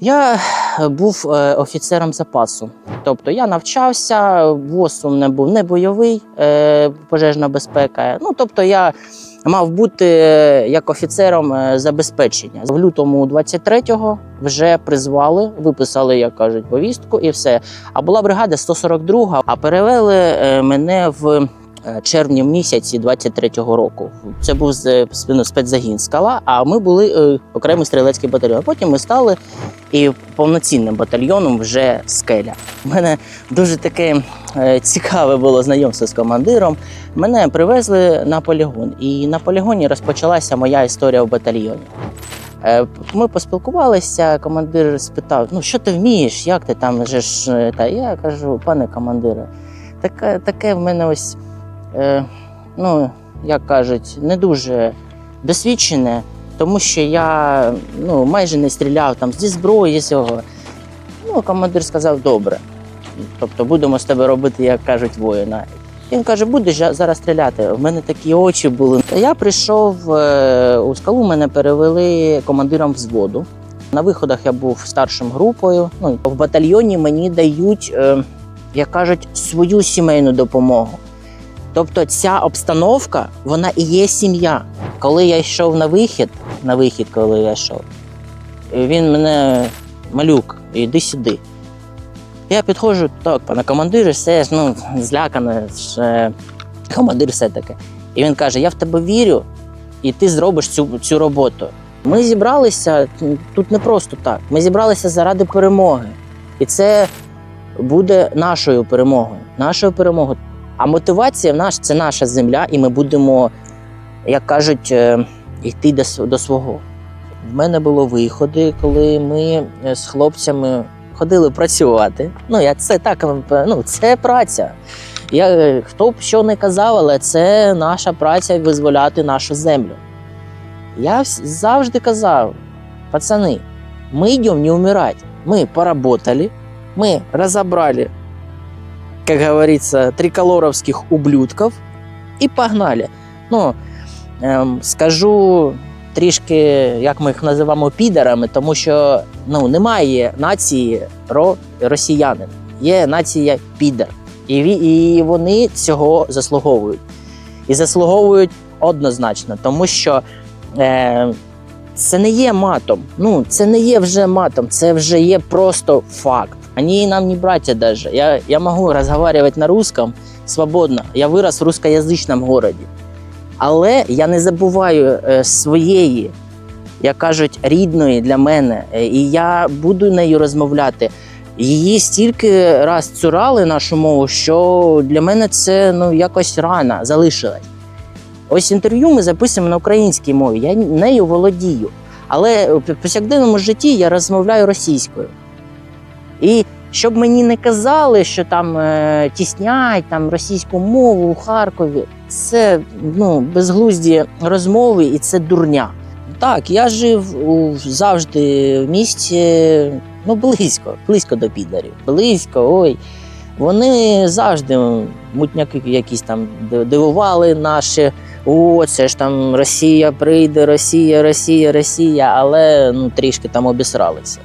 Я е, був е, офіцером запасу. Тобто я навчався, ВОЗ мене був не бойовий, е, пожежна безпека. Ну, тобто я мав бути як офіцером забезпечення. В лютому 23-го вже призвали, виписали, як кажуть, повістку і все. А була бригада 142, а перевели мене в е, червні місяці 23-го року. Це був ну, спецзагін скала, а ми були е, окремий стрілецький батальйон. Потім ми стали і повноцінним батальйоном вже скеля. У мене дуже таке е, цікаве було знайомство з командиром. Мене привезли на полігон, і на полігоні розпочалася моя історія в батальйоні. Ми поспілкувалися, командир спитав: ну що ти вмієш, як ти там же ж. Та я кажу, пане командире, таке, таке в мене ось, е, ну, як кажуть, не дуже досвідчене, тому що я ну, майже не стріляв там зі зброї, цього. Ну, командир сказав, добре. Тобто будемо з тебе робити, як кажуть, воїна. Він каже, будеш зараз стріляти. В мене такі очі були. Я прийшов е, у скалу, мене перевели командиром взводу. На виходах я був старшим групою. Ну, в батальйоні мені дають, е, як кажуть, свою сімейну допомогу. Тобто ця обстановка, вона і є сім'я. Коли я йшов на вихід, на вихід, коли я йшов, він мене малюк, іди сюди. Я підходжу, так, пане командире, все ж ну, злякане, ж, е, командир все таке. І він каже: Я в тебе вірю, і ти зробиш цю, цю роботу. Ми зібралися тут не просто так. Ми зібралися заради перемоги. І це буде нашою перемогою. Нашою перемогою. А мотивація в нас це наша земля, і ми будемо, як кажуть, е, йти до, свого. В мене було виходи, коли ми е, з хлопцями ходили працювати. Ну, я це так, ну, це праця. Я, е, хто б що не казав, але це наша праця визволяти нашу землю. Я завжди казав, пацани, ми йдемо не вмирати. Ми поработали, ми розібрали, як говориться, триколоровських ублюдків і погнали. Ну, ем, скажу трішки, як ми їх називаємо підерами, тому що ну, немає нації ро, росіянин, є нація підер. І, і вони цього заслуговують. І заслуговують однозначно, тому що е, це не є матом. Ну, це не є вже матом, це вже є просто факт. Они нам не братья даже. Я, я могу разговаривать на русском свободно. Я вирос в русскоязичному городі. Але я не забуваю е, своєї, як кажуть, рідної для мене. Е, І я буду нею розмовляти. Її стільки раз цурали нашу мову, що для мене це ну, якось рана залишилась. Ось інтерв'ю ми записуємо на українській мові, я нею володію. Але в повсякденному житті я розмовляю російською. І щоб мені не казали, що там е, тіснять там, російську мову у Харкові, це ну, безглузді розмови і це дурня. Так, я жив у, завжди в місті ну, близько, близько до підарів. Близько, ой. Вони завжди мутняки якісь там дивували наші. О, це ж там Росія прийде, Росія, Росія, Росія, але ну, трішки там обісралися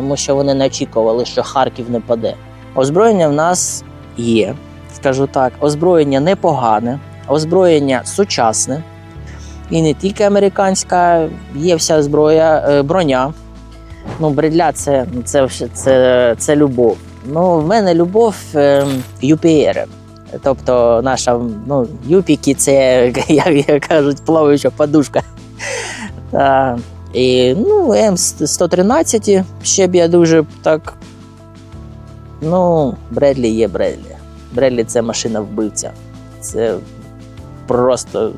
тому що вони не очікували, що Харків не паде. Озброєння в нас є, скажу так. Озброєння непогане, озброєння сучасне. І не тільки американська, є вся зброя, е, броня. Ну, бредля це, це, це, це любов. Ну, в мене любов UPR. Тобто наша ну, юпіки це, як кажуть, плаваюча подушка. І ну, М113 ще б я дуже так. Ну, Бредлі є Бредлі. Бредлі це машина вбивця. Це просто.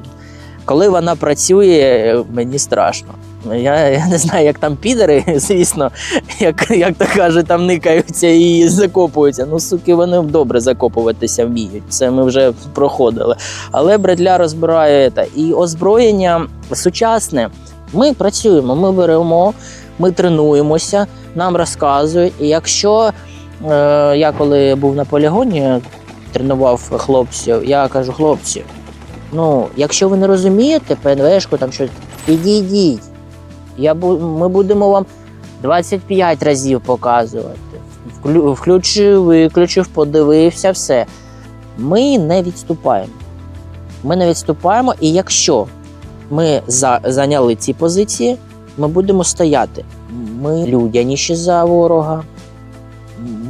Коли вона працює, мені страшно. Я, я не знаю, як там підери, звісно, як, як то кажуть, там никаються і закопуються. Ну, суки, вони добре закопуватися вміють. Це ми вже проходили. Але Бредля розбирає це. І озброєння сучасне. Ми працюємо, ми беремо, ми тренуємося, нам розказують. І якщо е, я коли був на полігоні, тренував хлопців, я кажу, хлопці, ну, якщо ви не розумієте ПНВшку, там щось, підійдіть. Я, ми будемо вам 25 разів показувати. Включив, виключив, подивився, все. Ми не відступаємо. Ми не відступаємо, і якщо ми за, зайняли ці позиції, ми будемо стояти. Ми людяніші за ворога.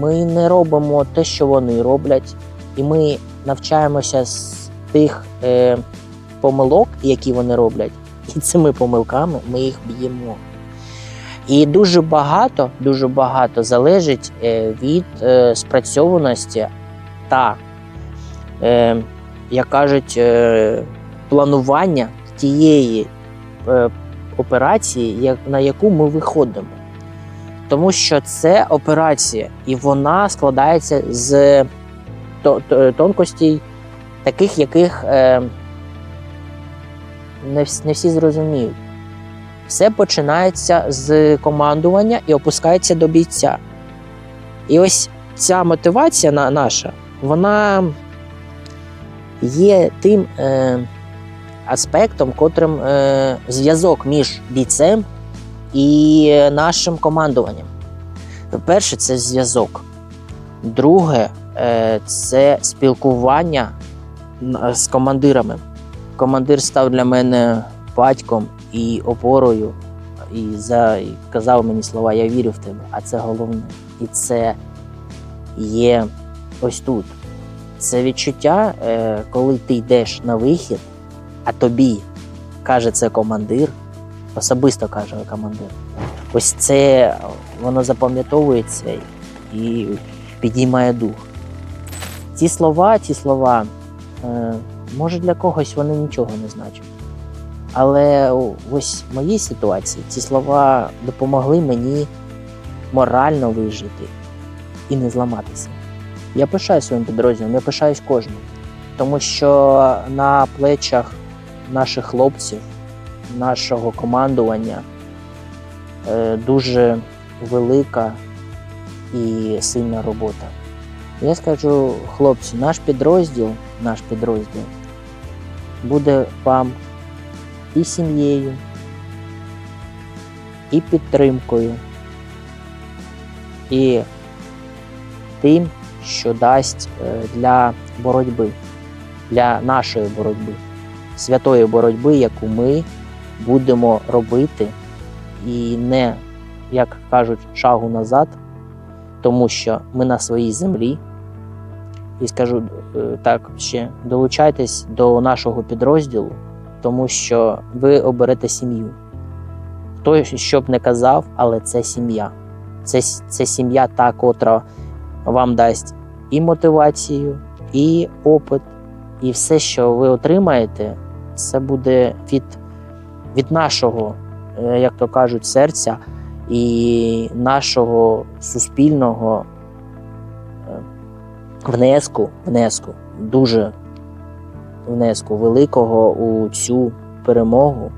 Ми не робимо те, що вони роблять, і ми навчаємося з тих е, помилок, які вони роблять, і цими помилками ми їх б'ємо. І дуже багато, дуже багато залежить е, від е, спрацьованості та, е, як кажуть, е, планування тієї е, операції, як, на яку ми виходимо. Тому що це операція, і вона складається з то- то- тонкостей, таких, яких е, не, не всі зрозуміють. Все починається з командування і опускається до бійця. І ось ця мотивація на, наша, вона є тим е, аспектом, котрим е, зв'язок між бійцем і нашим командуванням. Перше, це зв'язок. Друге, е, це спілкування з командирами. Командир став для мене батьком і опорою, і, за, і казав мені слова Я вірю в тебе, а це головне. І це є ось тут. Це відчуття, е, коли ти йдеш на вихід, а тобі каже це командир, особисто каже командир. Ось це воно запам'ятовується і підіймає дух. Ці слова, ці слова, е, може для когось вони нічого не значать. Але ось в моїй ситуації ці слова допомогли мені морально вижити і не зламатися. Я пишаюсь своїм підрозділом, я пишаюсь кожним. Тому що на плечах наших хлопців, нашого командування е, дуже велика і сильна робота. Я скажу, хлопці, наш підрозділ, наш підрозділ буде вам і сім'єю, і підтримкою, і тим, що дасть е, для боротьби, для нашої боротьби, святої боротьби, яку ми будемо робити, і не, як кажуть, шагу назад, тому що ми на своїй землі. І скажу е, так ще долучайтесь до нашого підрозділу, тому що ви оберете сім'ю. Хто що б не казав, але це сім'я. Це, це сім'я та, котра вам дасть і мотивацію, і опит, і все, що ви отримаєте, це буде від, від нашого, е, як то кажуть, серця і нашого суспільного е, внеску, внеску, дуже внеску великого у цю перемогу.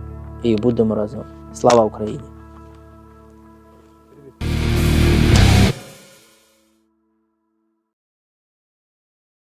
І будемо разом. Слава Україні!